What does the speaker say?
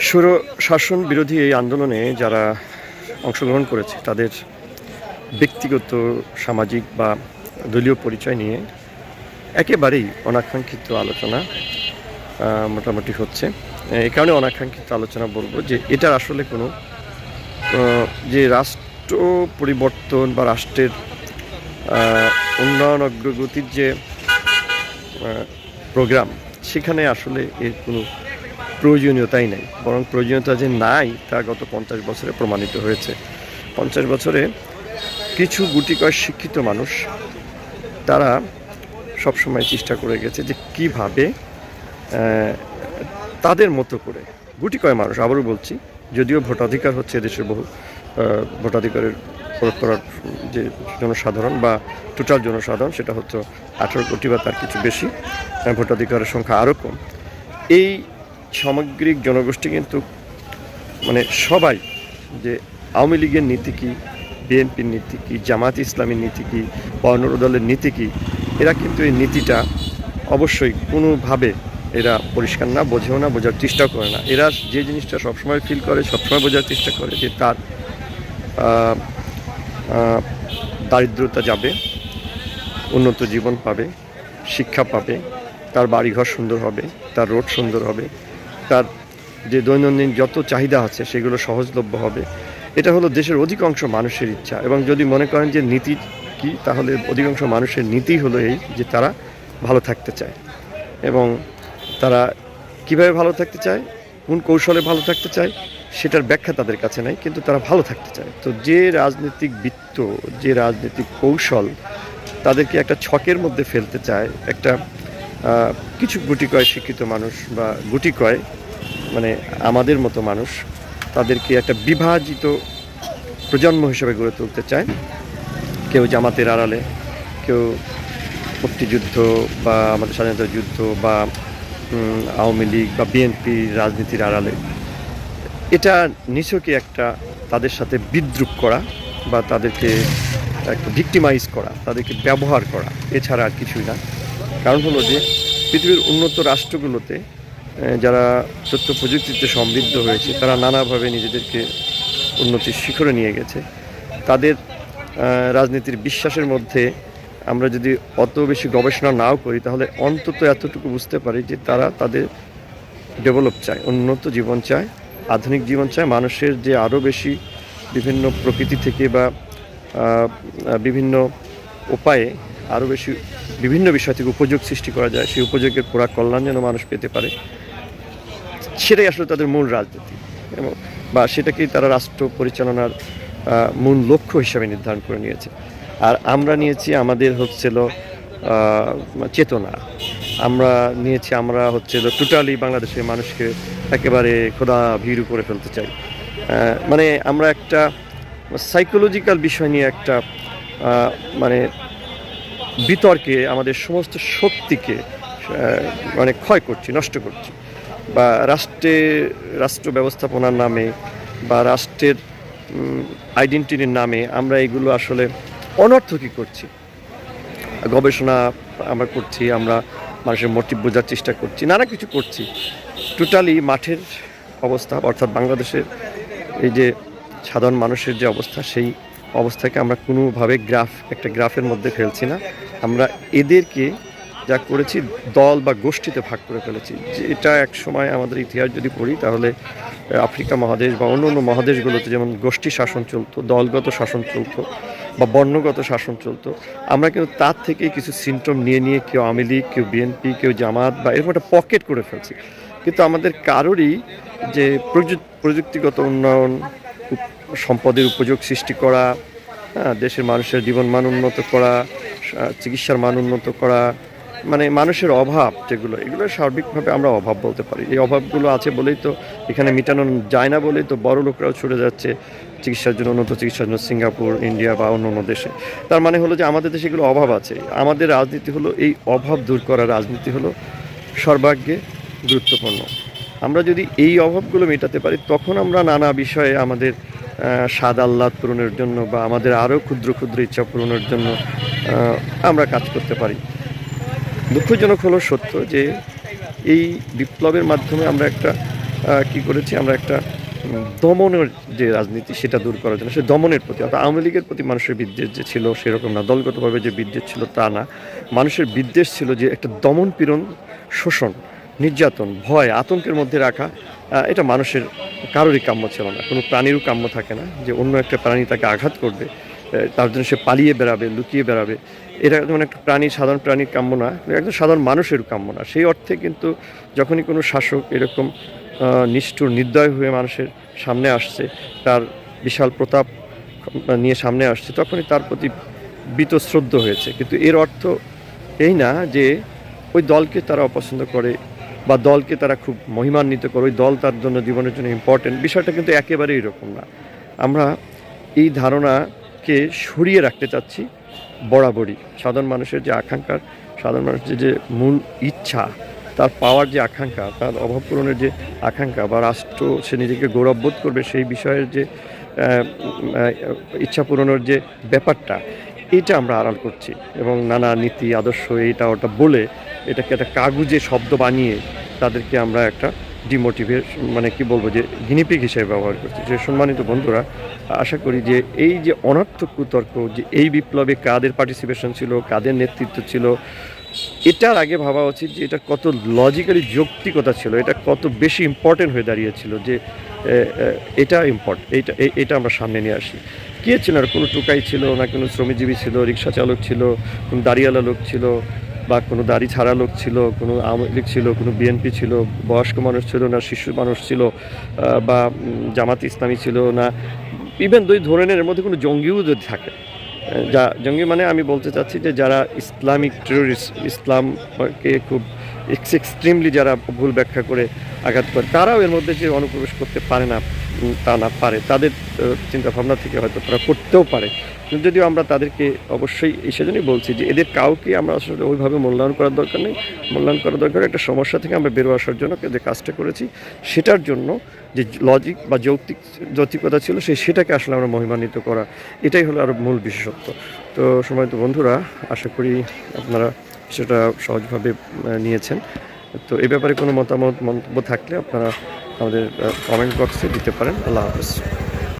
সুর শাসন বিরোধী এই আন্দোলনে যারা অংশগ্রহণ করেছে, তাদের ব্যক্তিগত, সামাজিক বা দলীয় পরিচয় নিয়ে একেবারেই অনাকাঙ্ক্ষিত আলোচনা মোটামুটি হচ্ছে। এই কারণে অনাকাঙ্ক্ষিত আলোচনা বলব যে এটার আসলে কোনো যে রাষ্ট্র পরিবর্তন বা রাষ্ট্রের উন্নয়ন অগ্রগতির যে প্রোগ্রাম, সেখানে আসলে এর কোনো প্রয়োজনীয়তাই নেই। বরং প্রয়োজনীয়তা যে নাই, তা গত পঞ্চাশ বছরে প্রমাণিত হয়েছে। পঞ্চাশ বছরে কিছু গুটি শিক্ষিত মানুষ, তারা সবসময় চেষ্টা করে গেছে যে কীভাবে তাদের মতো করে গুটি কয়েক মানুষ, আবারও বলছি, যদিও ভোটাধিকার হচ্ছে এদেশের বহু ভোটাধিকারের প্রয়োগ করার যে জনসাধারণ বা টোটাল জনসাধারণ, সেটা হচ্ছে আঠারো কোটি বা তার কিছু বেশি ভোটাধিকারের সংখ্যা আরও কম। এই সামগ্রিক জনগোষ্ঠী কিন্তু মানে সবাই যে আওয়ামী লীগের নীতি কী, বিএনপির নীতি কী জামাত ইসলামীর নীতি কী, বা অন্য দলের নীতি কী, এরা কিন্তু এই নীতিটা অবশ্যই কোনোভাবে এরা পরিষ্কার না, বোঝেও না, বোঝার চেষ্টা করে না। এরা যে জিনিসটা সবসময় ফিল করে, সবসময় বোঝার চেষ্টা করে যে তার দারিদ্রতা যাবে, উন্নত জীবন পাবে, শিক্ষা পাবে, তার বাড়িঘর সুন্দর হবে, তার রোড সুন্দর হবে তার যে দৈনন্দিন যত চাহিদা আছে সেগুলো সহজলভ্য হবে, এটা হলো দেশের অধিকাংশ মানুষের ইচ্ছা। এবং যদি মনে করেন যে নীতি কি, তাহলে অধিকাংশ মানুষের নীতি হলো এই যে তারা ভালো থাকতে চায়। এবং তারা কীভাবে ভালো থাকতে চায়, কোন কৌশলে ভালো থাকতে চায়, সেটার ব্যাখ্যা তাদের কাছে নাই, কিন্তু তারা ভালো থাকতে চায়। তো যে রাজনৈতিক বৃত্ত, যে রাজনৈতিক কৌশল তাদেরকে একটা ছকের মধ্যে ফেলতে চায়, একটা কিছু গুটি কয় শিক্ষিত মানুষ বা গুটি কয় মানে আমাদের মতো মানুষ তাদেরকে একটা বিভাজিত প্রজন্ম হিসেবে গড়ে তুলতে চায়। কেউ জামাতের আড়ালে, কেউ মুক্তিযুদ্ধ বা আমাদের স্বাধীনতা যুদ্ধ বা আওয়ামী লীগ বা বিএনপি রাজনীতির আড়ালে। এটা নিছকই একটা তাদের সাথে বিদ্রুপ করা বা তাদেরকে একটা ভিক্টিমাইজ করা, তাদেরকে ব্যবহার করা, এছাড়া আর কিছুই না। কারণ হলো যে পৃথিবীর উন্নত রাষ্ট্রগুলোতে যারা তথ্য প্রযুক্তিতে সমৃদ্ধ হয়েছে, তারা নানাভাবে নিজেদেরকে উন্নতির শিখরে নিয়ে গেছে। তাদের রাজনীতির বিশ্বাসের মধ্যে আমরা যদি অত বেশি গবেষণা নাও করি, তাহলে অন্তত এতটুকু বুঝতে পারি যে তারা তাদের ডেভেলপ চায়, উন্নত জীবন চায়, আধুনিক জীবন চায়। মানুষের যে আরও বেশি বিভিন্ন প্রকৃতি থেকে বা বিভিন্ন উপায়ে আরও বেশি বিভিন্ন বিষয় থেকে উপযোগ সৃষ্টি করা যায়, সেই উপযোগের পুরা কল্যাণ যেন মানুষ পেতে পারে। সেটাই আসলে তাদের মূল রাজনীতি। এবং বা সেটাকেই তারা রাষ্ট্র পরিচালনার মূল লক্ষ্য হিসাবে নির্ধারণ করে নিয়েছে। আর আমরা নিয়েছি, আমাদের হচ্ছিল চেতনা। আমরা নিয়েছি, আমরা হচ্ছিল টোটালি বাংলাদেশের মানুষকে একেবারে খোদা ভীরু করে ফেলতে চাই। মানে আমরা একটা সাইকোলজিক্যাল বিষয় নিয়ে একটা মানে বিতর্কে আমাদের সমস্ত শক্তিকে মানে ক্ষয় করছি, নষ্ট করছি। বা রাষ্ট্রে, রাষ্ট্র ব্যবস্থাপনার নামে বা রাষ্ট্রের আইডেন্টিটির নামে আমরা এগুলো আসলে অনর্থকই করছি। গবেষণা আমরা করছি, আমরা মানুষের মোটিভ বোঝার চেষ্টা করছি, নানা কিছু করছি। টোটালি মাঠের অবস্থা, অর্থাৎ বাংলাদেশের এই যে সাধারণ মানুষের যে অবস্থা, সেই অবস্থাকে আমরা কোনোভাবে গ্রাফ, একটা গ্রাফের মধ্যে ফেলছি না। আমরা এদেরকে যা করেছি, দল বা গোষ্ঠীতে ভাগ করে ফেলেছি। যে এটা এক সময় আমাদের ইতিহাস যদি পড়ি, তাহলে আফ্রিকা মহাদেশ বা অন্য অন্য মহাদেশগুলোতে যেমন গোষ্ঠী শাসন চলতো, দলগত শাসন চলতো বা বর্ণগত শাসন চলতো, আমরা কিন্তু তার থেকে কিছু সিমটম নিয়ে নিয়ে কেউ আওয়ামী লীগ, কেউ বিএনপি, কেউ জামাত বা এরকম একটা পকেট করে ফেলছি। কিন্তু আমাদের কারোরই যে প্রযু- প্রযুক্তিগত উন্নয়ন সম্পদের উপযোগ সৃষ্টি করা হ্যাঁ দেশের মানুষের জীবন মান উন্নত করা চিকিৎসার মান উন্নত করা মানে মানুষের অভাব যেগুলো, এগুলো সার্বিকভাবে আমরা অভাব বলতে পারি। এই অভাবগুলো আছে বলেই তো এখানে মেটানো যায় না বলেই তো বড় লোকরাও ছুটে যাচ্ছে চিকিৎসার জন্য, উন্নত চিকিৎসার জন্য সিঙ্গাপুর, ইন্ডিয়া বা অন্য অন্য দেশে। তার মানে হলো যে আমাদের দেশে এগুলো অভাব আছে। আমাদের রাজনীতি হলো, এই অভাব দূর করার রাজনীতি হলো সর্বাগ্যে গুরুত্বপূর্ণ। আমরা যদি এই অভাবগুলো মেটাতে পারি, তখন আমরা নানা বিষয়ে আমাদের স্বাদ আহ্লাদ পূরণের জন্য বা আমাদের আরও ক্ষুদ্র ক্ষুদ্র ইচ্ছা পূরণের জন্য আমরা কাজ করতে পারি। দুঃখজনক হলো সত্য যে এই বিপ্লবের মাধ্যমে আমরা একটা কি করেছি, আমরা একটা দমনের যে রাজনীতি, সেটা দূর করার জন্য, সে দমনের প্রতি, অর্থাৎ আওয়ামী লীগের প্রতি মানুষের বিদ্বেষ যে ছিল সেরকম না, দলগতভাবে যে বিদ্বেষ ছিল তা না। মানুষের বিদ্বেষ ছিল যে একটা দমন পীড়ন, শোষণ, নির্যাতন, ভয়, আতঙ্কের মধ্যে রাখা এটা মানুষের কারোরই কাম্য ছিল না। কোনো প্রাণীরও কাম্য থাকে না যে অন্য একটা প্রাণী তাকে আঘাত করবে তার জন্য সে পালিয়ে বেড়াবে, লুকিয়ে বেড়াবে। এটা যেমন একটা প্রাণী, সাধারণ প্রাণীর কাম্য না একজন সাধারণ মানুষের কাম্য না। সেই অর্থে কিন্তু যখনই কোনো শাসক এরকম নিষ্ঠুর, নির্দয় হয়ে মানুষের সামনে আসছে, তার বিশাল প্রতাপ নিয়ে সামনে আসছে, তখনই তার প্রতি বীতশ্রদ্ধ হয়েছে। কিন্তু এর অর্থ এই না যে ওই দলকে তারা অপছন্দ করে বা দলকে তারা খুব মহিমান্বিত করে, ওই দল তার জন্য জীবনের জন্য ইম্পর্টেন্ট বিষয়টা কিন্তু একেবারেই এরকম না। আমরা এই ধারণাকে সরিয়ে রাখতে চাচ্ছি বরাবরই। সাধারণ মানুষের যে আকাঙ্ক্ষার, সাধারণ মানুষের যে মূল ইচ্ছা, তার পাওয়ার যে আকাঙ্ক্ষা, তার অভাব পূরণের যে আকাঙ্ক্ষা বা রাষ্ট্র সে নিজেকে গৌরববোধ করবে সেই বিষয়ের যে ইচ্ছা পূরণের যে ব্যাপারটা এটা আমরা আড়াল করছি এবং নানা নীতি, আদর্শ এটা ওটা বলে এটাকে একটা কাগজে শব্দ বানিয়ে তাদেরকে আমরা একটা ডিমোটিভেট মানে কি বলব যে গিনিপিক হিসেবে ব্যবহার করছি। যে সম্মানিত বন্ধুরা, আশা করি যে এই যে অনার্থক কুতর্ক, যে এই বিপ্লবে কাদের পার্টিসিপেশন ছিল, কাদের নেতৃত্ব ছিল এটার আগে ভাবা উচিত যে এটা কত লজিক্যালি যৌক্তিকতা ছিল, এটা কত বেশি ইম্পর্টেন্ট হয়ে দাঁড়িয়েছিল যে এটা ইম্পর্ট এইটা, এ- এটা আমরা সামনে নিয়ে আসি। কে ছিল? আর কোনো টুকাই ছিল না, কোনো শ্রমিকজীবী ছিল, রিক্সা চালক ছিল, কোনো দাড়িওয়ালা লোক ছিল, বা কোনো দাড়ি ছাড়া লোক ছিল, কোনো আওয়ামী লীগ ছিল, কোনো বিএনপি ছিল, বয়স্ক মানুষ ছিল না, শিশু মানুষ ছিল বা জামাত ইসলামী ছিল না ইভেন দুই ধরনের এর মধ্যে কোনো জঙ্গিও যদি থাকে। যা জঙ্গি মানে আমি বলতে চাচ্ছি যে যারা ইসলামিক টেরোরিস্ট ইসলামকে খুব এক্সট্রিমলি যারা ভুল ব্যাখ্যা করে আঘাত করে, তারাও এর মধ্যে যে অনুপ্রবেশ করতে পারে না তা না পারে। তাদের চিন্তা ভাবনা থেকে হয়তো তারা করতেও পারে। যদিও আমরা তাদেরকে অবশ্যই এই সেজন্যই বলছি যে এদের কাউকে আমরা আসলে ওইভাবে মূল্যায়ন করার দরকার নেই। মূল্যায়ন করার দরকার একটা সমস্যা থেকে আমরা বেরো আসার জন্য যে কাজটা করেছি, সেটার জন্য যে লজিক বা যৌক্তিক যৌক্তিকতা ছিল সেই সেটাকে আসলে আমরা মহিমান্বিত করা, এটাই হলো আরও মূল বিশেষত্ব। তো সময় তো বন্ধুরা, আশা করি আপনারা সেটা সহজভাবে নিয়েছেন। তো এ ব্যাপারে কোনো মতামত, মন্তব্য থাকলে আপনারা আমাদের কমেন্ট বক্সে দিতে পারেন। আল্লাহ হাফেজ।